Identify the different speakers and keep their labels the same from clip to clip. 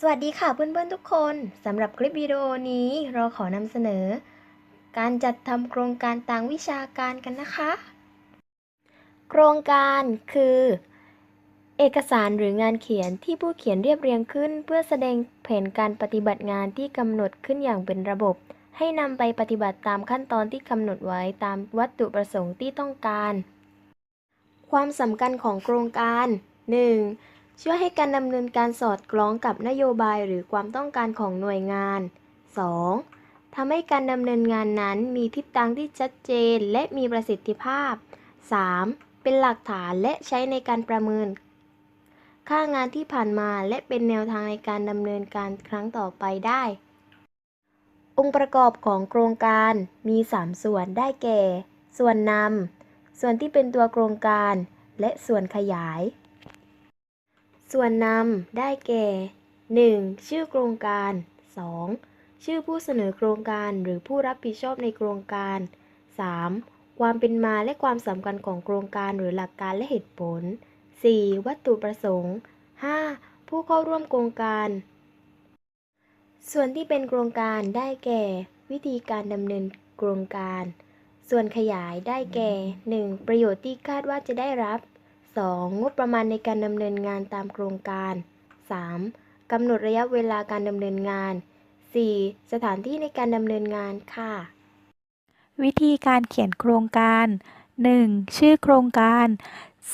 Speaker 1: สวัสดีค่ะเพื่อนๆทุกคนสำหรับคลิปวิดีโอนี้เราขอนำเสนอ การจัดทำโครงการทางวิชาการกันนะคะ โครงการคือ เอกสารหรืองานเขียนที่ผู้เขียนเรียบเรียงขึ้น เพื่อแสดงแผนการปฏิบัติงานที่กำหนดขึ้นอย่างเป็นระบบ ให้นำไปปฏิบัติตามขั้นตอนที่กำหนดไว้ตามวัตถุประสงค์ที่ต้องการ ความสำคัญของโครงการ 1. ช่วยให้การดำเนินการสอดคล้องกับนโยบายหรือความต้องการของหน่วยงาน 2. ทำให้การดำเนินงานนั้นมีทิศทางที่ชัดเจนและมีประสิทธิภาพ 3. เป็นหลักฐานและใช้ในการประเมิน ค่างานที่ผ่านมาและเป็นแนวทางในการดำเนินการครั้งต่อไปได้ องค์ประกอบของโครงการมี 3 ส่วนได้แก่ ส่วนนำส่วนที่เป็นตัวโครงการ และส่วนขยาย ส่วนนำได้แก่ 1. ชื่อโครงการ 2. ชื่อผู้เสนอโครงการหรือผู้รับผิดชอบในโครงการ 3. ความเป็นมาและความสำคัญของโครงการหรือหลักการและเหตุผล 4. วัตถุประสงค์ 5. ผู้เข้าร่วมโครงการ ส่วนที่เป็นโครงการได้แก่ วิธีการดำเนินโครงการ ส่วนขยายได้แก่ 1. ประโยชน์ที่คาดว่าจะได้รับ 2. งบประมาณในการดำเนินงานตามโครงการ 3. กำหนดระยะเวลาการดำเนินงาน 4. สถานที่ในการดำเนินงานค่ะ
Speaker 2: วิธีการเขียนโครงการ 1. ชื่อโครงการ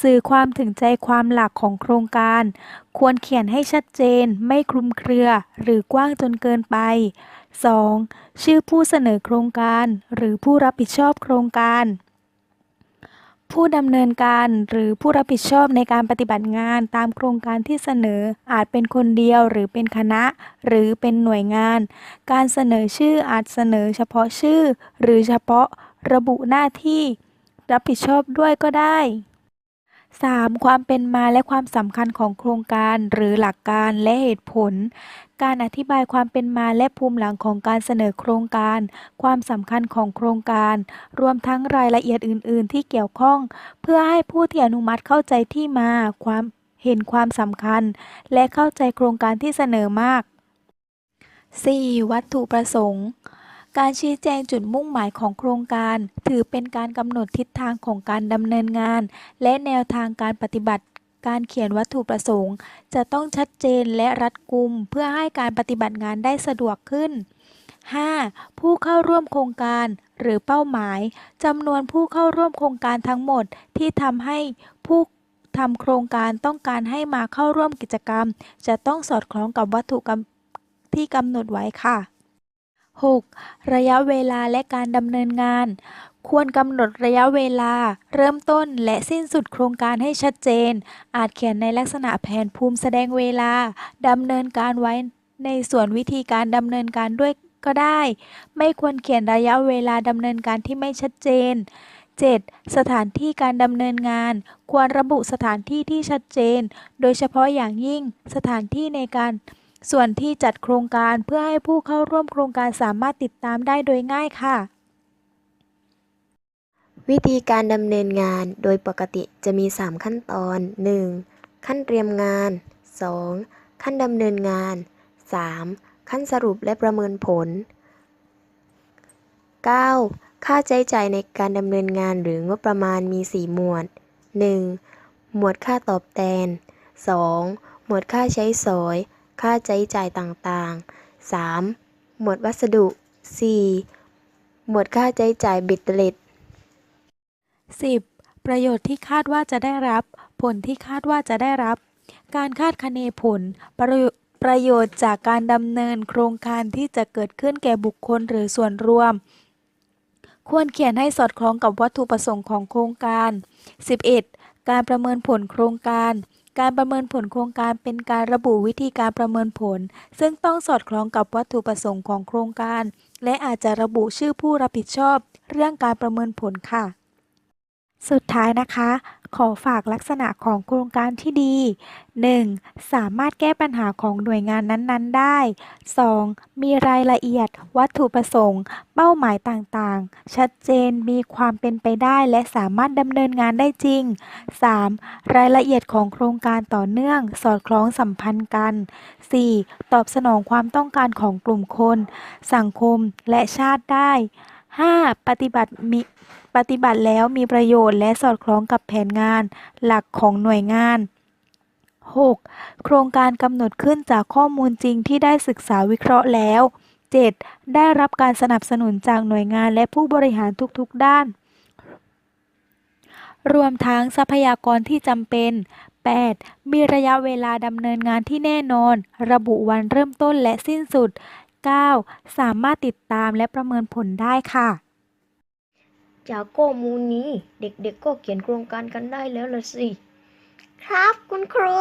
Speaker 2: สื่อความถึงใจความหลักของโครงการ ควรเขียนให้ชัดเจน ไม่คลุมเครือ หรือกว้างจนเกินไป 2. ชื่อผู้เสนอโครงการ หรือผู้รับผิดชอบโครงการ ผู้ดำเนินการหรือผู้รับผิดชอบในการปฏิบัติงานตามโครงการที่เสนออาจเป็นคนเดียวหรือเป็นคณะ หรือเป็นหน่วยงาน การเสนอชื่ออาจเสนอเฉพาะชื่อ หรือเฉพาะระบุหน้าที่ รับผิดชอบด้วยก็ได้ 3. ความเป็นมาและความสำคัญของโครงการหรือหลักการและเหตุผล การอธิบายความเป็นมาและภูมิหลังของการเสนอโครงการ ความสำคัญของโครงการ รวมทั้งรายละเอียดอื่น ๆ ที่เกี่ยวข้อง เพื่อให้ผู้ที่อนุมัติเข้าใจที่มาความเห็นความสำคัญ และเข้าใจโครงการที่เสนอมาก 4. วัตถุประสงค์ การชี้แจงจุดมุ่งหมายของโครงการ ถือเป็นการกำหนดทิศทางของการดำเนินงาน และแนวทางการปฏิบัติการเขียนวัตถุประสงค์ จะต้องชัดเจนและรัดกุม เพื่อให้การปฏิบัติงานได้สะดวกขึ้น 5. ผู้เข้าร่วมโครงการหรือเป้าหมายจำนวนผู้เข้าร่วมโครงการทั้งหมดที่ทำให้ผู้ทำโครงการต้องการให้มาเข้าร่วมกิจกรรม จะต้องสอดคล้องกับวัตถุที่กำหนดไว้ค่ะ 6. ระยะเวลาและการดำเนินงาน ควรกำหนดระยะเวลา เริ่มต้นและสิ้นสุดโครงการให้ชัดเจน อาจเขียนในลักษณะแผนภูมิแสดงเวลาดำเนินการไว้ในส่วนวิธีการดำเนินการด้วยก็ได้ ไม่ควรเขียนระยะเวลาดำเนินการที่ไม่ชัดเจน 7. สถานที่การดำเนินงาน ควรระบุสถานที่ที่ชัดเจน โดยเฉพาะอย่างยิ่งสถานที่ในการ ส่วนที่จัดโครงการเพื่อให้ผู้เข้าร่วมโครงการสามารถติดตามได้โดยง่ายค่ะ
Speaker 1: วิธีการดำเนินงานโดยปกติจะมี 3 ขั้นตอน 1. ขั้นเตรียมงาน 2. ขั้นดำเนินงาน 3. ขั้นสรุปและประเมินผล 9. ค่าใช้จ่ายในการดำเนินงานหรืองบประมาณมี 4 หมวด 1. หมวดค่าตอบแทน 2. หมวดค่าใช้สอย ค่าใช้จ่ายต่างๆ 3. หมวดวัสดุ 4. หมวดค่าใช้จ่ายบ็ดเล็ด
Speaker 2: 10. ประโยชน์ที่คาดว่าจะได้รับ ผลที่คาดว่าจะได้รับ การคาดคะเนผลประโยประโยชน์จากการดำเนินโครงการที่จะเกิดขึ้นแก่บุคคลหรือส่วนรวม ควรเขียนให้สอดคล้องกับวัตถุประสงค์ของโครงการ 11. การประเมินผลโครงการ การประเมินผลโครงการเป็นการระบุวิธีการประเมินผล ซึ่งต้องสอดคล้องกับวัตถุประสงค์ของโครงการ และอาจจะระบุชื่อผู้รับผิดชอบ เรื่องการประเมินผลค่ะ สุดท้ายนะคะ ขอฝากลักษณะของโครงการที่ดี 1. สามารถแก้ปัญหาของหน่วยงานนั้น ๆ ได้ 2. มีรายละเอียด วัตถุประสงค์ เป้าหมายต่างๆ ชัดเจนมีความเป็นไปได้และสามารถดำเนินงานได้จริง 3. รายละเอียดของโครงการต่อเนื่อง สอดคล้องสัมพันธ์กัน 4. ตอบสนองความต้องการของกลุ่มคน สังคมและชาติได้ 5. ปฏิบัติมีปฏิบัติแล้วมีประโยชน์และสอดคล้องกับแผนงานหลักของหน่วยงาน 6. โครงการกำหนดขึ้นจากข้อมูลจริงที่ได้ศึกษาวิเคราะห์แล้ว 7. ได้รับการสนับสนุนจากหน่วยงานและผู้บริหารทุกๆด้าน รวมทั้งทรัพยากรที่จำเป็น 8. มีระยะเวลาดำเนินงานที่แน่นอน ระบุวันเริ่มต้นและสิ้นสุด 9. สามารถติดตามและประเมินผลได้ค่ะ
Speaker 1: จากข้อมูลนี้เด็กๆก็เขียนโครงการกันได้แล้วละสิ ครับคุณครู